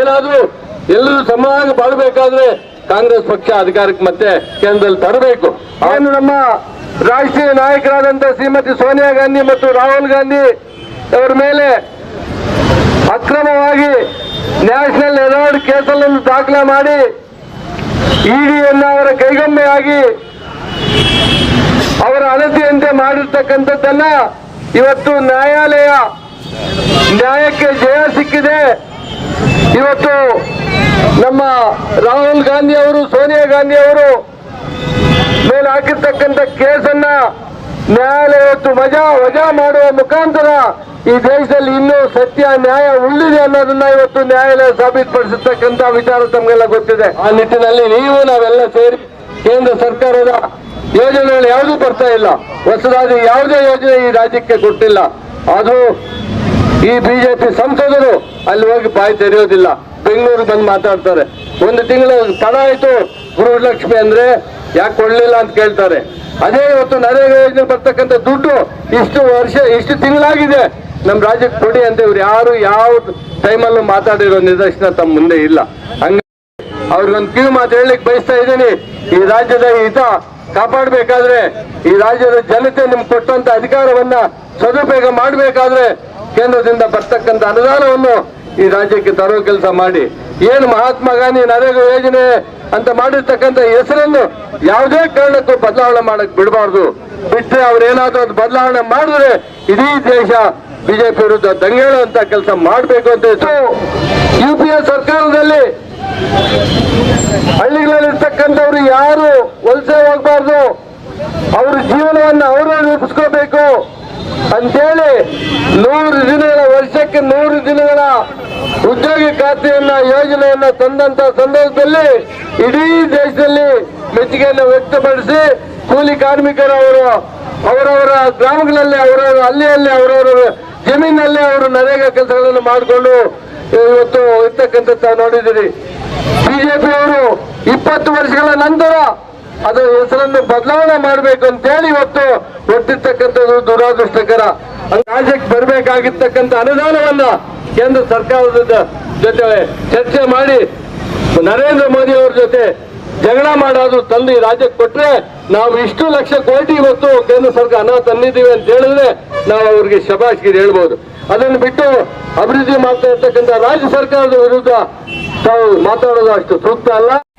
ಏನಾದ್ರೂ ಎಲ್ಲರೂ ಸಮಾನ ಬಾಳ್ಬೇಕಾದ್ರೆ ಕಾಂಗ್ರೆಸ್ ಪಕ್ಷ ಅಧಿಕಾರಕ್ಕೆ ಮತ್ತೆ ಕೇಂದ್ರದಲ್ಲಿ ತರಬೇಕು. ಏನು ನಮ್ಮ ರಾಷ್ಟ್ರೀಯ ನಾಯಕರಾದಂತಹ ಶ್ರೀಮತಿ ಸೋನಿಯಾ ಗಾಂಧಿ ಮತ್ತು ರಾಹುಲ್ ಗಾಂಧಿ ಅವರ ಮೇಲೆ ಅಕ್ರಮವಾಗಿ ನ್ಯಾಷನಲ್ ಹೆರಾಲ್ಡ್ ಕೇಸಲ್ಲೊಂದು ದಾಖಲೆ ಮಾಡಿ ಇಡಿಯನ್ನು ಅವರ ಕೈಗೊಂಬೆಯಾಗಿ ಅವರ ಅಳತೆಯಂತೆ ಮಾಡಿರ್ತಕ್ಕಂಥದ್ದನ್ನ ಇವತ್ತು ನ್ಯಾಯಾಲಯ ನ್ಯಾಯಕ್ಕೆ ಜಯ ಸಿಕ್ಕಿದೆ. ಇವತ್ತು ನಮ್ಮ ರಾಹುಲ್ ಗಾಂಧಿ ಅವರು, ಸೋನಿಯಾ ಗಾಂಧಿ ಅವರು ಮೇಲೆ ಹಾಕಿರ್ತಕ್ಕಂಥ ಕೇಸನ್ನ ನ್ಯಾಯಾಲಯ ಇವತ್ತು ವಜಾ ವಜಾ ಮಾಡುವ ಮುಖಾಂತರ ಈ ದೇಶದಲ್ಲಿ ಇನ್ನೂ ಸತ್ಯ, ನ್ಯಾಯ ಉಳಿದಿದೆ ಅನ್ನೋದನ್ನ ಇವತ್ತು ನ್ಯಾಯಾಲಯ ಸಾಬೀತುಪಡಿಸಿರ್ತಕ್ಕಂಥ ವಿಚಾರ ತಮಗೆಲ್ಲ ಗೊತ್ತಿದೆ. ಆ ನಿಟ್ಟಿನಲ್ಲಿ ನೀವು ನಾವೆಲ್ಲ ಸೇರಿ ಕೇಂದ್ರ ಸರ್ಕಾರದ ಯೋಜನೆಗಳು ಯಾವುದೂ ಬರ್ತಾ ಇಲ್ಲ. ಹೊಸದಾಗಿ ಯಾವುದೇ ಯೋಜನೆ ಈ ರಾಜ್ಯಕ್ಕೆ ಕೊಟ್ಟಿಲ್ಲ. ಅದು ಈ ಬಿಜೆಪಿ ಸಂಸದರು ಅಲ್ಲಿ ಹೋಗಿ ಬಾಯಿ ತೆರೆಯೋದಿಲ್ಲ. ಬೆಂಗಳೂರು ಬಂದು ಮಾತಾಡ್ತಾರೆ. ಒಂದು ತಿಂಗಳು ತಡ ಆಯ್ತು. ಗೃಹಲಕ್ಷ್ಮಿ ಅಂದ್ರೆ ಯಾಕೆ ಕೊಡ್ಲಿಲ್ಲ ಅಂತ ಕೇಳ್ತಾರೆ. ಅದೇ ಇವತ್ತು ನರೇಗಾ ಯೋಜನೆ ಬರ್ತಕ್ಕಂಥ ದುಡ್ಡು ಇಷ್ಟು ವರ್ಷ, ಇಷ್ಟು ತಿಂಗಳಾಗಿದೆ. ನಮ್ಮ ರಾಜ್ಯಕ್ಕೆ ಕೊಡಿ ಅಂತ ಇವ್ರು ಯಾರು ಯಾವ ಟೈಮಲ್ಲೂ ಮಾತಾಡಿರೋ ನಿದರ್ಶನ ತಮ್ಮ ಮುಂದೆ ಇಲ್ಲ. ಹಂಗ ಅವ್ರಿಗೊಂದು ಕಿವಿ ಮಾತು ಹೇಳಲಿಕ್ಕೆ ಬಯಸ್ತಾ ಇದ್ದೀನಿ. ಈ ರಾಜ್ಯದ ಹಿತ ಕಾಪಾಡಬೇಕಾದ್ರೆ, ಈ ರಾಜ್ಯದ ಜನತೆ ನಿಮ್ಗೆ ಕೊಟ್ಟಂತ ಅಧಿಕಾರವನ್ನ ಸದುಪಯೋಗ ಮಾಡಬೇಕಾದ್ರೆ ಕೇಂದ್ರದಿಂದ ಬರ್ತಕ್ಕಂಥ ಅನುದಾನವನ್ನು ಈ ರಾಜ್ಯಕ್ಕೆ ತರೋ ಕೆಲಸ ಮಾಡಿ. ಏನು ಮಹಾತ್ಮ ಗಾಂಧಿ ನರೇಗಾ ಯೋಜನೆ ಅಂತ ಮಾಡಿರ್ತಕ್ಕಂಥ ಹೆಸರನ್ನು ಯಾವುದೇ ಕಾರಣಕ್ಕೂ ಬದಲಾವಣೆ ಮಾಡಕ್ ಬಿಡಬಾರ್ದು. ಬಿಟ್ಟರೆ ಅವ್ರೇನಾದ್ರೂ ಅದು ಬದಲಾವಣೆ ಮಾಡಿದ್ರೆ ಇಡೀ ದೇಶ ಬಿಜೆಪಿ ವಿರುದ್ಧ ದಂಗೇಳುವಂತ ಕೆಲಸ ಮಾಡಬೇಕು ಅಂತ ಯು ಪಿ ಎ ಸರ್ಕಾರದಲ್ಲಿ ಹಳ್ಳಿಗಳಲ್ಲಿರ್ತಕ್ಕಂಥವ್ರು ಯಾರು ವಲಸೆ ಹೋಗ್ಬಾರ್ದು. ಅವ್ರ ಜೀವನವನ್ನು ಅವರು ರೂಪಿಸ್ಕೋಬೇಕು. ಅಂತೇಳಿ ನೂರು ದಿನಗಳ ವರ್ಷಕ್ಕೆ ನೂರು ದಿನಗಳ ಉದ್ಯೋಗ ಖಾತೆಯನ್ನ, ಯೋಜನೆಯನ್ನ ತಂದಂತ ಸಂದರ್ಭದಲ್ಲಿ ಇಡೀ ದೇಶದಲ್ಲಿ ಮೆಚ್ಚುಗೆಯನ್ನು ವ್ಯಕ್ತಪಡಿಸಿ ಕೂಲಿ ಕಾರ್ಮಿಕರವರು ಅವರವರ ಗ್ರಾಮಗಳಲ್ಲಿ, ಅವರವರ ಹಳ್ಳಿಯಲ್ಲಿ, ಅವರವರ ಜಮೀನಲ್ಲಿ ಅವರು ನರೇಗಾ ಕೆಲಸಗಳನ್ನು ಮಾಡಿಕೊಂಡು ಇವತ್ತು ಇರ್ತಕ್ಕಂಥ ನೋಡಿದಿರಿ ಬಿಜೆಪಿ ಅವರು ಇಪ್ಪತ್ತು ವರ್ಷಗಳ ನಂತರ ಅದರ ಹೆಸರನ್ನು ಬದಲಾವಣೆ ಮಾಡಬೇಕು ಅಂತೇಳಿ ಇವತ್ತು ಒಟ್ಟಿರ್ತಕ್ಕಂಥದ್ದು ದುರಾದೃಷ್ಟಕರ. ರಾಜ್ಯಕ್ಕೆ ಬರಬೇಕಾಗಿರ್ತಕ್ಕಂಥ ಅನುದಾನವನ್ನ ಕೇಂದ್ರ ಸರ್ಕಾರದ ಜೊತೆ ಚರ್ಚೆ ಮಾಡಿ ನರೇಂದ್ರ ಮೋದಿ ಅವ್ರ ಜೊತೆ ಜಗಳ ಮಾಡೋದು ತಂದು ರಾಜ್ಯಕ್ಕೆ ಕೊಟ್ರೆ ನಾವು ಇಷ್ಟು ಲಕ್ಷ ಕೋಟಿ ಇವತ್ತು ಕೇಂದ್ರ ಸರ್ಕಾರ ಹಣ ತಂದಿದ್ದೀವಿ ಅಂತ ಹೇಳಿದ್ರೆ ನಾವು ಅವ್ರಿಗೆ ಶಬಾಷ್ಗಿರಿ ಹೇಳ್ಬೋದು. ಅದನ್ನು ಬಿಟ್ಟು ಅಭಿವೃದ್ಧಿ ಮಾಡ್ತಾ ಇರ್ತಕ್ಕಂಥ ರಾಜ್ಯ ಸರ್ಕಾರದ ವಿರುದ್ಧ ತಾವು ಮಾತಾಡೋದು ಅಷ್ಟು ಸೂಕ್ತ ಅಲ್ಲ.